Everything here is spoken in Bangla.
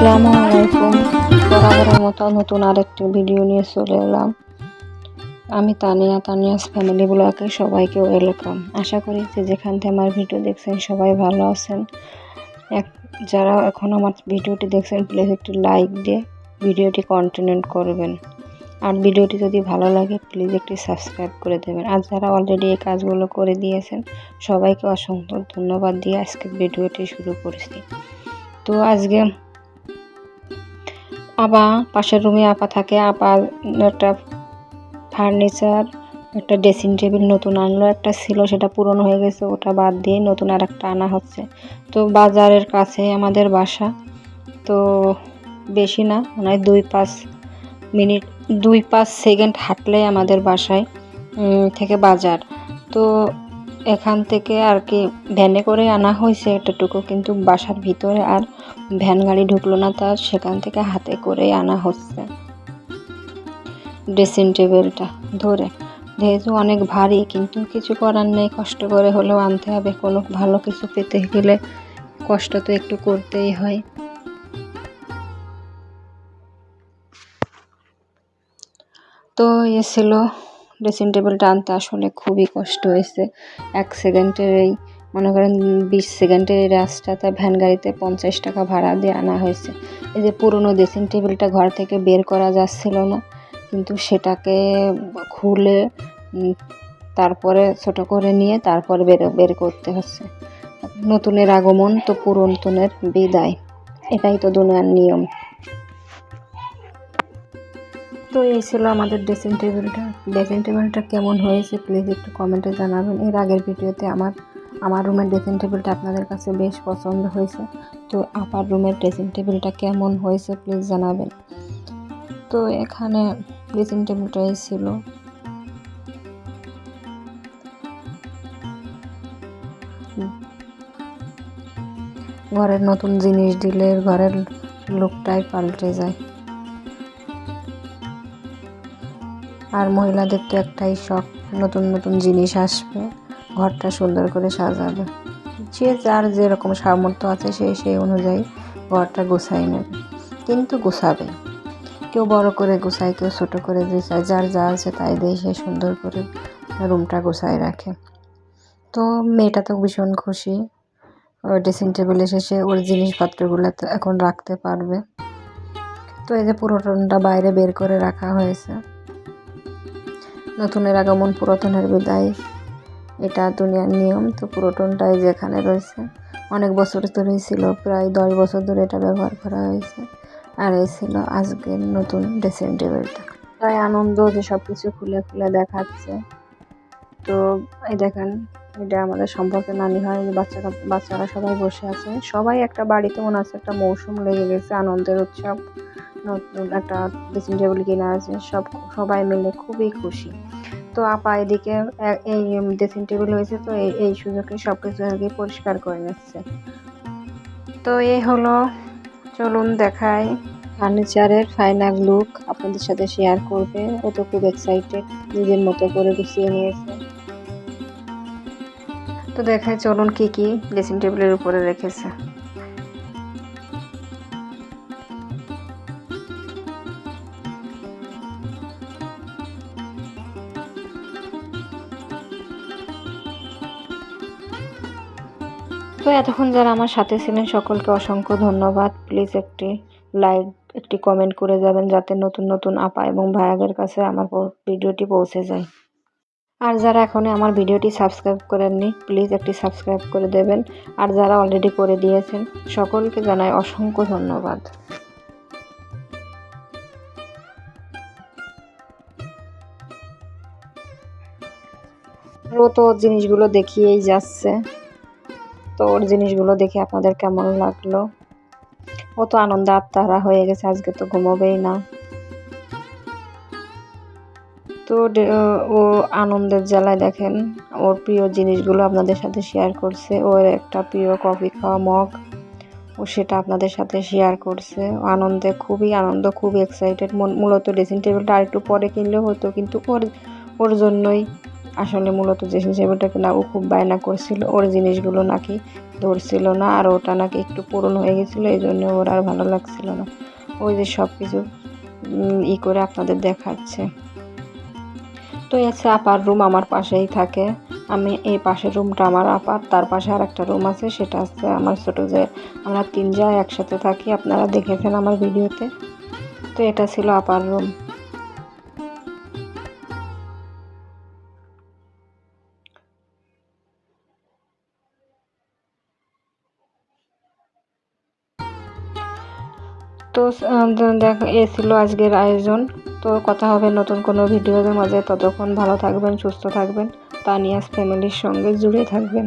আসসালামু আলাইকুম। বরাবরের মতো নতুন আরেকটি ভিডিও নিয়ে চলে এলাম। আমি তানিয়া, তানিয়াস ফ্যামিলি ব্লগে সবাইকে ওয়েলকাম আশা করি যে যেখান থেকে আমার ভিডিও দেখছেন সবাই ভালো আছেন। এক, যারা এখন আমার ভিডিওটি দেখছেন প্লিজ একটি লাইক দিয়ে ভিডিওটি কন্টিনিউ করবেন। আর ভিডিওটি যদি ভালো লাগে প্লিজ একটি সাবস্ক্রাইব করে দেবেন। আর যারা অলরেডি এই কাজগুলো করে দিয়েছেন, সবাইকে অসংখ্য ধন্যবাদ দিয়ে আজকে ভিডিওটি শুরু করেছি। তো আজকে আপা, পাশের রুমে আপা থাকে। আপা একটা ফার্নিচার একটা ড্রেসিং টেবিল নতুন আনলো। একটা ছিল, সেটা পুরনো হয়ে গেছে, ওটা বাদ দিয়ে নতুন আর একটা আনা হচ্ছে। তো বাজারের কাছে আমাদের বাসা। তো বেশি না মানে দুই পাঁচ মিনিট, দুই পাঁচ সেকেন্ড হাঁটলেই আমাদের বাসায় থেকে বাজার। তো এখান থেকে আর কি ভ্যানে করে আনা হয়েছে এতটুকু, কিন্তু বাসার ভিতরে আর ভ্যান গাড়ি ঢুকলো না, তা সেখান থেকে হাতে করেই আনা হচ্ছে। ড্রেসিং টেবিলটা ধরে। যেহেতু অনেক ভারী, কিন্তু কিছু করার নেই, কষ্ট করে হলেও আনতে হবে। কোনো ভালো কিছু পেতে গেলে কষ্ট তো একটু করতেই হয়। তো এ ছিল ড্রেসিং টেবিলটা আনতে আসলে খুবই কষ্ট হয়েছে। এক সেকেন্ডের এই, মনে করেন বিশ সেকেন্ডের এই রাস্তাতে ভ্যান গাড়িতে পঞ্চাশ টাকা ভাড়া দিয়ে আনা হয়েছে। এই যে পুরনো ড্রেসিং টেবিলটা ঘর থেকে বের করা যাচ্ছিল না, কিন্তু সেটাকে খুলে তারপরে ছোট করে নিয়ে তারপরে বের বের করতে হচ্ছে। নতুনের আগমন তো পুরাতনের বিদায়। এটাই তো দুনিয়ার নিয়ম। তো এই ছিল আমাদের ড্রেসিং টেবিলটা ড্রেসিং টেবিলটা কেমন হয়েছে প্লিজ একটু কমেন্টে জানাবেন। এর আগের ভিডিওতে আমার আমার রুমের ড্রেসিং টেবিলটা আপনাদের কাছে বেশ পছন্দ হয়েছে। তো আপার রুমের ড্রেসিং টেবিলটা কেমন হয়েছে প্লিজ জানাবেন। তো এখানে ড্রেসিং টেবিলটা এই ছিল। ঘরের নতুন জিনিস দিলে ঘরের লোকটাই পাল্টে যায়। আর মহিলাদের তো একটাই শখ, নতুন নতুন জিনিস আসবে, ঘরটা সুন্দর করে সাজাবে। যে যার যেরকম সামর্থ্য আছে, সে সেই অনুযায়ী ঘরটা গুছাই নেবে, কিন্তু গুছাবে। কেউ বড় করে গুছায়, কেউ ছোট করে গুছায়, যার যা আছে তাই দিয়ে সে সুন্দর করে রুমটা গুছায় রাখে। তো মেয়েটা তো ভীষণ খুশি। ড্রেসিং টেবিল এসেছে ওর জিনিসপত্রগুলো এখন রাখতে পারবে। তো এই যে পুরোটনটা বাইরে বের করে রাখা হয়েছে। নতুনের আগমন পুরাতনের বিদায়। এটা দুনিয়ার নিয়ম, তো পুরাতনটাই যেখানে রয়েছে। অনেক বছর ধরেই ছিল, প্রায় দশ বছর ধরে এটা ব্যবহার করা হয়েছে। আর এই ছিল আজকের নতুন ড্রেসিং টেবিলটা তাই আনন্দ যে সব কিছু খুলে খুলে দেখাচ্ছে। তো এই দেখেন, এটা আমাদের সম্পর্কে নানি হয়, যে বাচ্চারা বাচ্চারা সবাই বসে আছে। সবাই একটা বাড়িতে, মনে আছে একটা মৌসুম লেগে গেছে, আনন্দের উৎসব। নতুন একটা ড্রেসিং টেবিল কিনা আছে সব, সবাই মিলে খুবই খুশি। তো আপা এদিকে এই ড্রেসিং টেবিল হয়েছে তো এই এই সুযোগে সব কিছু আর পরিষ্কার করে নিচ্ছে। তো এই হলো, চলুন দেখাই ফার্নিচারের ফাইনাল লুক আপনাদের সাথে শেয়ার করবে। ও তো খুব এক্সাইটেড নিজের মতো করে গুছিয়ে নিয়েছে। তো দেখাই চলুন কি কি ড্রেসিং টেবিলের উপরে রেখেছে। তো এতক্ষণ যারা আমার সাথে ছিলেন, সকলকে অসংখ্য ধন্যবাদ। প্লিজ একটি লাইক একটি কমেন্ট করে যাবেন যাতে নতুন নতুন আপা এবং ভাইয়াদের কাছে আমার ভিডিওটি পৌঁছে যায়। আর যারা এখনও আমার ভিডিওটি সাবস্ক্রাইব করেননি প্লিজ একটি সাবস্ক্রাইব করে দেবেন। আর যারা অলরেডি করে দিয়েছেন, সকলকে জানাই অসংখ্য ধন্যবাদ। ও তো জিনিসগুলো দেখিয়েই যাচ্ছে। তো ওর জিনিসগুলো দেখে আপনাদের কেমন লাগল? ও তো আনন্দে আত্মারা হয়ে গেছে, আজকে তো ঘুমোবেই না। তো ও আনন্দের জ্বালায় দেখেন, ওর প্রিয় জিনিসগুলো আপনাদের সাথে শেয়ার করছে। ওর একটা প্রিয় কফি খাওয়া মগ ও সেটা আপনাদের সাথে শেয়ার করছে। আনন্দে, খুবই আনন্দ, খুবই এক্সাইটেড মূলত ড্রেসিং টেবিলটা আর একটু পরে কিনলেও হতো, কিন্তু ওর ওর জন্যই আসলে মূলত ড্রেসিং টেবিলটা না ও খুব বায়না করছিল, ওর জিনিসগুলো নাকি ধরছিল না আর ওটা নাকি একটু পুরনো হয়ে গেছিল, এই জন্য ওর আর ভালো লাগছিল না। ওই যে সব কিছু ই করে আপনাদের দেখাচ্ছে। তো এসে আপার রুম আমার পাশেই থাকে। আমি এই পাশের রুমটা আমার আপার, তার পাশে আর একটা রুম আছে, সেটা হচ্ছে আমার ছোটো যে আমরা তিন যা একসাথে থাকি, আপনারা দেখেছেন আমার ভিডিওতে। তো এটা ছিল আপার রুম তো দেখ, এ ছিল আজকের আয়োজন। তো কথা হবে নতুন কোনো ভিডিওর মাঝে। ততক্ষণ ভালো থাকবেন, সুস্থ থাকবেন। তানিয়াস ফ্যামিলির সঙ্গে জুড়ে থাকবেন।